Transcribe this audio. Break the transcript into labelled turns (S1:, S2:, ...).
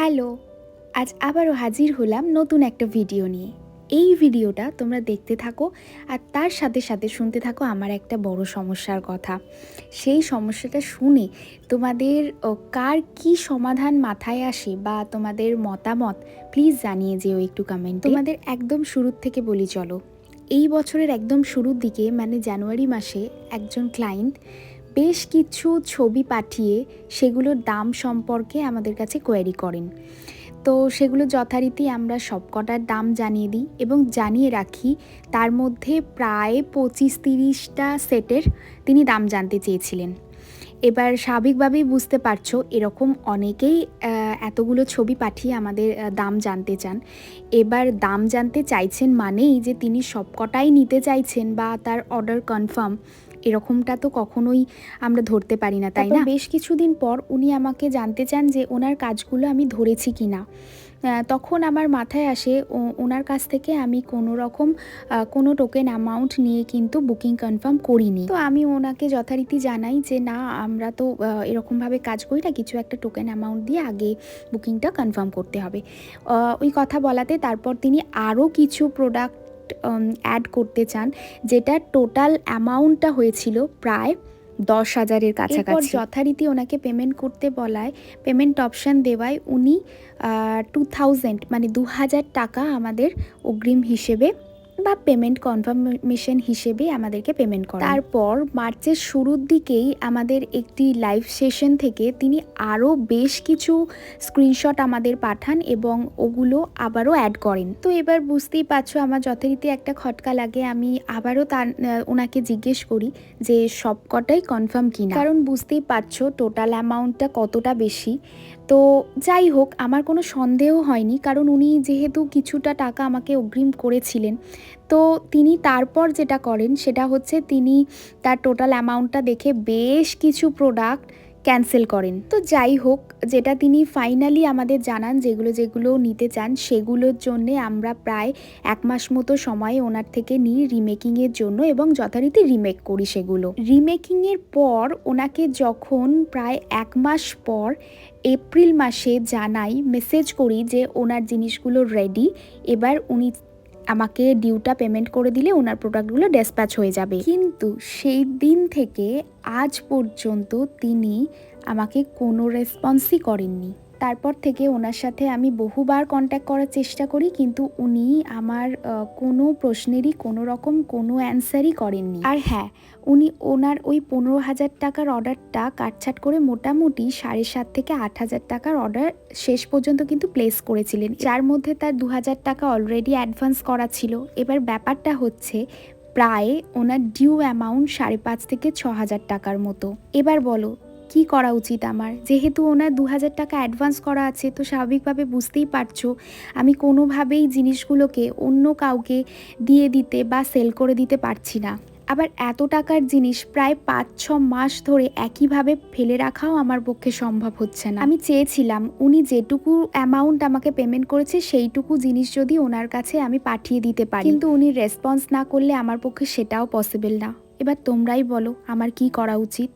S1: Hello, আজ আবারও হাজির হলাম নতুন একটা ভিডিও নিয়ে। এই ভিডিওটা তোমরা দেখতে থাকো আর তার সাথে সাথে শুনতে থাকো আমার একটা বড় সমস্যার কথা। সেই সমস্যাটা শুনে তোমাদের কার কি সমাধান মাথায় আসে বা তোমাদের মতামত প্লিজ জানিয়ে যেও একটু কমেন্ট তোমাদের একদম শুরুর থেকে বলি চলো। এই বছরের একদম শুরুর দিকে মানে জানুয়ারি মাসে একজন ক্লায়েন্ট বেশ কিছু ছবি পাঠিয়ে সেগুলোর দাম সম্পর্কে আমাদের কাছে কোয়ারি করেন। তো সেগুলো যথারীতি আমরা সবকটার দাম জানিয়ে দিই এবং জানিয়ে রাখি, তার মধ্যে প্রায় পঁচিশ তিরিশটা সেটের তিনি দাম জানতে চেয়েছিলেন। এবার স্বাভাবিকভাবেই বুঝতে পারছ, এরকম অনেকেই এতগুলো ছবি পাঠিয়ে আমাদের দাম জানতে চান। এবার দাম জানতে চাইছেন মানেই যে তিনি সবকটাই নিতে চাইছেন বা তার অর্ডার কনফার্ম এরকমটা তো কখনোই আমরা ধরতে পারি না তাই না? বেশ কিছুদিন পর উনি আমাকে জানতে চান যে ওনার কাজগুলো আমি ধরেছি কি না। তখন আমার মাথায় আসে ওনার কাছ থেকে আমি কোনো রকম কোনো টোকেন অ্যামাউন্ট নিয়ে কিন্তু বুকিং কনফার্ম করিনি। তো আমি ওনাকে যথারীতি জানাই যে না আমরা তো এরকমভাবে কাজ করি না কিছু একটা টোকেন অ্যামাউন্ট দিয়ে আগে বুকিংটা কনফার্ম করতে হবে। ওই কথা বলাতে তারপর তিনি আরও কিছু প্রোডাক্ট অ্যাড করতে চান, যেটা টোটাল অ্যামাউন্টটা হয়েছিল প্রায় দশ হাজারের কাছাকাছি। যথারীতি ওনাকে পেমেন্ট করতে বলায় পেমেন্ট অপশান দেওয়ায় উনি টু থাউজেন্ড মানে দু হাজার টাকা আমাদের অগ্রিম হিসেবে বা পেমেন্ট কনফার্মেশন হিসেবে আমাদেরকে পেমেন্ট করেন। তারপর মার্চের শুরুর দিকেই আমাদের একটি লাইভ সেশন থেকে তিনি আরও বেশ কিছু স্ক্রিনশট আমাদের পাঠান এবং ওগুলো আবারও অ্যাড করেন। তো এবার বুঝতেই পারছ আমার যথারীতি একটা খটকা লাগে, আমি আবারও তার ওনাকে জিজ্ঞেস করি যে সবকটাই কনফার্ম কিনা। কারণ বুঝতেই পারছ টোটাল অ্যামাউন্টটা কতটা বেশি। তো যাই হোক, আমার কোনো সন্দেহ হয়নি, কারণ উনি যেহেতু কিছুটা টাকা আমাকে অগ্রিম করেছিলেন তো তিনি তারপর যেটা করেন, সেটা হচ্ছে তিনি তার টোটাল অ্যামাউন্টটা দেখে বেশ কিছু প্রোডাক্ট ক্যান্সেল করেন। তো যাই হোক, যেটা তিনি ফাইনালি আমাদের জানান, যেগুলো যেগুলো নিতে চান, সেগুলোর জন্যে আমরা প্রায় এক মাস মতো সময় ওনার থেকে নিই রিমেকিংয়ের জন্য এবং যথারীতি রিমেক করি সেগুলো। রিমেকিংয়ের পর ওনাকে যখন প্রায় এক মাস পর এপ্রিল মাসে জানাই মেসেজ করি যে ওনার জিনিসগুলো রেডি এবার উনি আমাকে ডিউটা পেমেন্ট করে দিলে ওনার প্রোডাক্টগুলো ডেসপ্যাচ হয়ে যাবে। কিন্তু সেই দিন থেকে আজ পর্যন্ত তিনি আমাকে কোনো রেসপন্সই করেননি। তারপর থেকে ওনার সাথে আমি বহুবার কন্ট্যাক্ট করার চেষ্টা করি, কিন্তু উনি আমার কোনো প্রশ্নেরই কোনো রকম কোনো অ্যান্সারই করেননি। আর হ্যাঁ উনি ওনার ওই পনেরো হাজার টাকার অর্ডারটা কাটছাট করে মোটামুটি সাড়ে সাত থেকে আট হাজার টাকার অর্ডার শেষ পর্যন্ত কিন্তু প্লেস করেছিলেন। যার মধ্যে তার দু হাজার টাকা অলরেডি অ্যাডভান্স করা ছিল। এবার ব্যাপারটা হচ্ছে, প্রায় ওনার ডিউ অ্যামাউন্ট সাড়ে পাঁচ থেকে ছ হাজার টাকার মতো। এবার বলো কি করা উচিত আমার? যেহেতু ওনার দু হাজার টাকা অ্যাডভান্স করা আছে, তো স্বাভাবিকভাবে বুঝতেই পারছ, আমি কোনোভাবেই জিনিসগুলোকে অন্য কাউকে দিয়ে দিতে বা সেল করে দিতে পারছি না। আবার এত টাকার জিনিস প্রায় পাঁচ, ছ মাস ধরে একইভাবে ফেলে রাখাও আমার পক্ষে সম্ভব হচ্ছে না। আমি চেয়েছিলাম উনি যেটুকু অ্যামাউন্ট আমাকে পেমেন্ট করেছে, সেইটুকু জিনিস যদি ওনার কাছে আমি পাঠিয়ে দিতে পারি। কিন্তু উনি রেসপন্স না করলে আমার পক্ষে সেটাও পসিবল না। এবার তোমরাই বলো, আমার কি করা উচিত?